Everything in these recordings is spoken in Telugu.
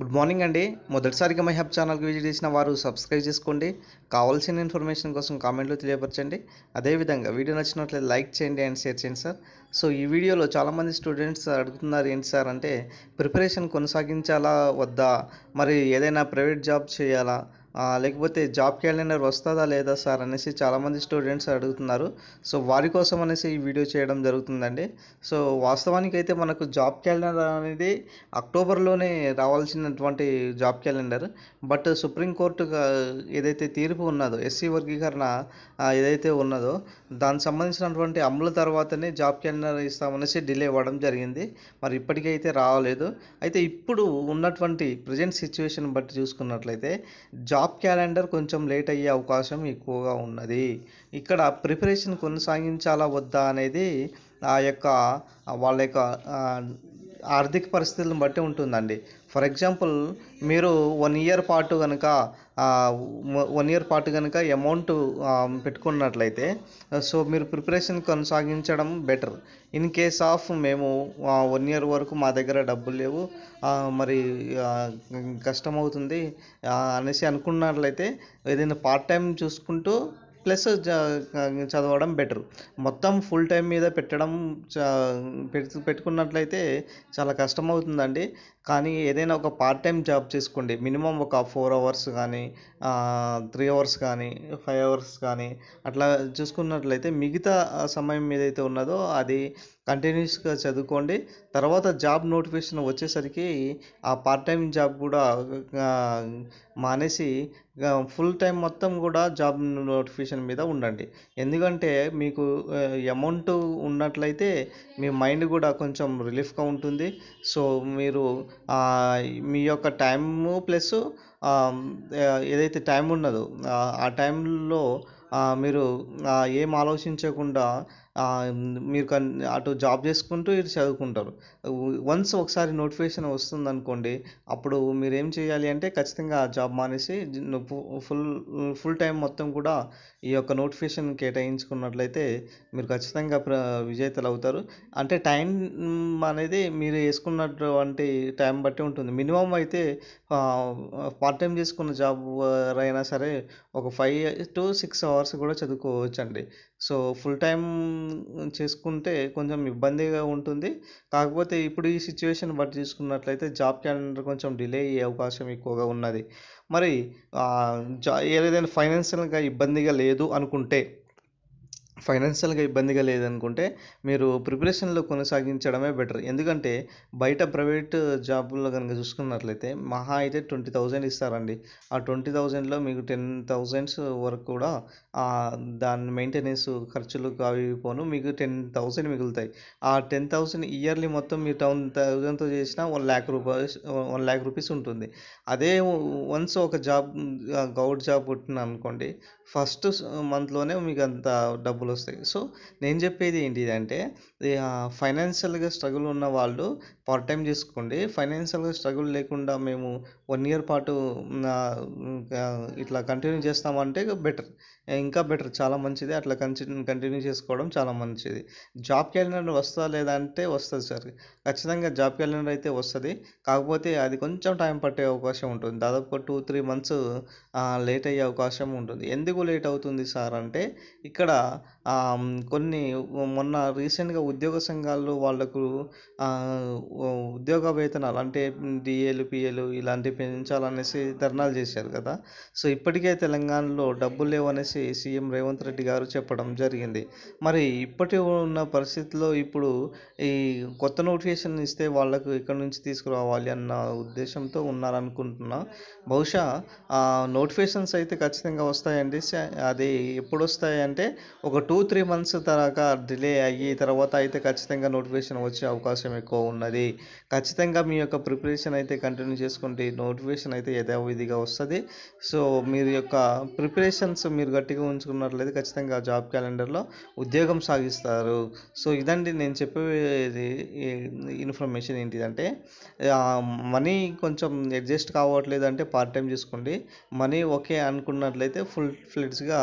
గుడ్ మార్నింగ్ అండి. మొదటిసారిగా మై హబ్ ఛానల్కి విజిట్ చేసిన వారు సబ్స్క్రైబ్ చేసుకోండి. కావాల్సిన ఇన్ఫర్మేషన్ కోసం కామెంట్లో తెలియపరచండి. అదేవిధంగా వీడియో నచ్చినట్లయితే లైక్ చేయండి అండ్ షేర్ చేయండి సార్. సో ఈ వీడియోలో చాలామంది స్టూడెంట్స్ అడుగుతున్నారు ఏంటి సార్ అంటే ప్రిపరేషన్ కొనసాగించాలా వద్దా? మరి ఏదైనా ప్రైవేట్ జాబ్ చేయాలా? లేకపోతే జాబ్ క్యాలెండర్ వస్తుందా లేదా సార్ అనేసి చాలామంది స్టూడెంట్స్ అడుగుతున్నారు. సో వారి కోసం అనేసి ఈ వీడియో చేయడం జరుగుతుందండి. సో వాస్తవానికి అయితే మనకు జాబ్ క్యాలెండర్ అనేది అక్టోబర్లోనే రావాల్సినటువంటి జాబ్ క్యాలెండర్. బట్ సుప్రీంకోర్టు ఏదైతే తీర్పు ఉన్నదో ఎస్సీ వర్గీకరణ ఏదైతే ఉన్నదో దానికి సంబంధించినటువంటి అమలు తర్వాతనే జాబ్ క్యాలెండర్ ఇస్తామనేసి డిలే అవ్వడం జరిగింది. మరి ఇప్పటికైతే రాలేదు అయితే ఇప్పుడు ఉన్నటువంటి ప్రజెంట్ సిచ్యువేషన్ బట్టి చూసుకున్నట్లయితే జాబ్ క్యాలెండర్ కొంచెం లేట్ అయ్యే అవకాశం ఎక్కువగా ఉన్నది. ఇక్కడ ప్రిపరేషన్ కొనసాగించాలా వద్దా అనేది ఆ యొక్క వాళ్ళ యొక్క ఆర్థిక పరిస్థితులను బట్టి ఉంటుందండి. ఫర్ ఎగ్జాంపుల్ మీరు వన్ ఇయర్ పాటు కనుక వన్ ఇయర్ పాటు కనుక అమౌంట్ పెట్టుకున్నట్లయితే సో మీరు ప్రిపరేషన్ కొనసాగించడం బెటర్ ఇన్ కేస్ ఆఫ్ మేము వన్ ఇయర్ వరకు మా దగ్గర డబ్బులు లేవు మరి కష్టమవుతుంది కష్టం అవుతుంది అనేసి అనుకున్నట్లయితే ఏదైనా పార్ట్ టైం చూసుకుంటూ ప్లస్ చదవడం బెటర్. మొత్తం ఫుల్ టైం మీద పెట్టడం పెట్టుకున్నట్లయితే చాలా కష్టం అవుతుందండి కానీ ఏదైనా ఒక పార్ట్ టైం జాబ్ చేసుకోండి. మినిమం ఒక ఫోర్ అవర్స్ కానీ త్రీ అవర్స్ కానీ ఫైవ్ అవర్స్ కానీ అట్లా చూసుకున్నట్లయితే మిగతా సమయం ఏదైతే ఉన్నదో అది కంటిన్యూస్గా చదువుకోండి. తర్వాత జాబ్ నోటిఫికేషన్ వచ్చేసరికి ఆ పార్ట్ టైం జాబ్ కూడా మానేసి ఫుల్ టైం మొత్తం కూడా జాబ్ నోటిఫికేషన్ మీద ఉండండి. ఎందుకంటే మీకు అమౌంట్ ఉన్నట్లయితే మీ మైండ్ కూడా కొంచెం రిలీఫ్గా ఉంటుంది. సో మీరు మీ యొక్క టైము ప్లస్ ఏదైతే టైం ఉన్నదో ఆ, టైంలో మీరు ఏం ఆలోచించకుండా మీరు కన్ అటు జాబ్ చేసుకుంటూ ఇటు చదువుకుంటారు. వన్స్ ఒకసారి నోటిఫికేషన్ వస్తుంది అనుకోండి అప్పుడు మీరు ఏం చేయాలి అంటే ఖచ్చితంగా ఆ జాబ్ మానేసి ఫుల్ ఫుల్ టైం మొత్తం కూడా ఈ యొక్క నోటిఫికేషన్ కేటాయించుకున్నట్లయితే మీరు ఖచ్చితంగా ప్ర విజేతలు అవుతారు. అంటే టైం అనేది మీరు వేసుకున్నటువంటి టైం బట్టి ఉంటుంది. మినిమం అయితే పార్ట్ టైం చేసుకున్న జాబ్ అయినా సరే ఒక ఫైవ్ టు సిక్స్ అవర్స్ కూడా చదువుకోవచ్చండి. సో ఫుల్ టైం చేసుకుంటే కొంచెం ఇబ్బందిగా ఉంటుంది. కాకపోతే ఇప్పుడు ఈ సిచ్యువేషన్ బట్టి చూసుకున్నట్లయితే జాబ్ క్యాలెండర్ కొంచెం డిలే అయ్యే అవకాశం ఎక్కువగా ఉన్నది. మరి జా ఏదైనా ఫైనాన్షియల్గా ఇబ్బందిగా లేదు అనుకుంటే ఫైనాన్షియల్గా ఇబ్బందిగా లేదనుకుంటే మీరు ప్రిపరేషన్లో కొనసాగించడమే బెటర్. ఎందుకంటే బయట ప్రైవేట్ జాబుల్లో కనుక చూసుకున్నట్లయితే మహా అయితే ట్వంటీ థౌజండ్ ఇస్తారండి. ఆ ట్వంటీ థౌజండ్లో మీకు టెన్ థౌజండ్స్ వరకు కూడా దాని మెయింటెనెన్స్ ఖర్చులు అవి ఇవి పోను మీకు టెన్ థౌజండ్ మిగులుతాయి. ఆ టెన్ థౌజండ్ ఇయర్లీ మొత్తం మీరు టౌన్ థౌజండ్తో చేసిన one lakh rupees one lakh rupees ఉంటుంది. అదే వన్స్ ఒక జాబ్ గౌడ్ జాబ్ పుట్టిన అనుకోండి ఫస్ట్ మంత్లోనే మీకు అంత డబ్బులు వస్తాయి సో నేను చెప్పేది ఏంటి అంటే ఫైనాన్షియల్గా స్ట్రగుల్ ఉన్న వాళ్ళు పార్ట్ టైం చేసుకోండి. ఫైనాన్షియల్గా స్ట్రగుల్ లేకుండా మేము వన్ ఇయర్ పాటు ఇట్లా కంటిన్యూ చేస్తామంటే బెటర్. ఇంకా బెటర్. చాలా మంచిది. అట్లా కంటిన్యూ కంటిన్యూ చేసుకోవడం చాలా మంచిది. జాబ్ క్యాలెండర్ వస్తుందా లేదా అంటే వస్తుంది సార్. ఖచ్చితంగా జాబ్ క్యాలెండర్ అయితే వస్తుంది. కాకపోతే అది కొంచెం టైం పట్టే అవకాశం ఉంటుంది. దాదాపు టూ త్రీ మంత్స్ లేట్ అయ్యే అవకాశం ఉంటుంది. ఎందుకు లేట్ అవుతుంది సార్ అంటే ఇక్కడ కొన్ని మొన్న రీసెంట్గా ఉద్యోగ సంఘాలు వాళ్ళకు ఉద్యోగ వేతనాలు అంటే డిఏలు పిఏలు ఇలాంటివి పెంచాలనేసి ధర్నాలు చేశారు కదా. సో ఇప్పటికే తెలంగాణలో డబ్బులు లేవనేసి సీఎం రేవంత్ రెడ్డి గారు చెప్పడం జరిగింది. మరి ఇప్పటి ఉన్న పరిస్థితిలో ఇప్పుడు ఈ కొత్త నోటిఫికేషన్ ఇస్తే వాళ్ళకు ఇక్కడ నుంచి తీసుకురావాలి అన్న ఉద్దేశంతో ఉన్నారనుకుంటున్నా. బహుశా నోటిఫికేషన్స్ అయితే ఖచ్చితంగా వస్తాయండి స- అది ఎప్పుడు వస్తాయంటే ఒక టూ త్రీ మంత్స్ దాకా డిలే అయ్యి తర్వాత అయితే ఖచ్చితంగా నోటిఫికేషన్ వచ్చే అవకాశం ఎక్కువ ఉన్నది. ఖచ్చితంగా మీ యొక్క ప్రిపరేషన్ అయితే కంటిన్యూ చేసుకుంటే నోటిఫికేషన్ అయితే యథావిధిగా వస్తుంది. సో మీరు యొక్క ప్రిపరేషన్స్ మీరు గట్టిగా ఉంచుకున్నట్లయితే ఖచ్చితంగా జాబ్ క్యాలెండర్లో ఉద్యోగం సాగిస్తారు. సో ఇదండి నేను చెప్పేది ఇన్ఫర్మేషన్ ఏంటిదంటే మనీ కొంచెం అడ్జస్ట్ కావట్లేదు అంటే పార్ట్ టైం చూసుకోండి. మనీ ఓకే అనుకున్నట్లయితే ఫుల్ ఫ్లెడ్స్గా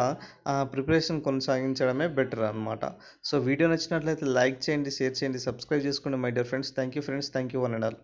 ప్రిపరేషన్ కొనసాగించడమే బెటర్ అనమాట సో వీడియో నచ్చినట్లయితే లైక్ చేయండి షేర్ చేయండి సబ్స్క్రైబ్ చేసుకోండి my dear friends thank you friends thank you one and all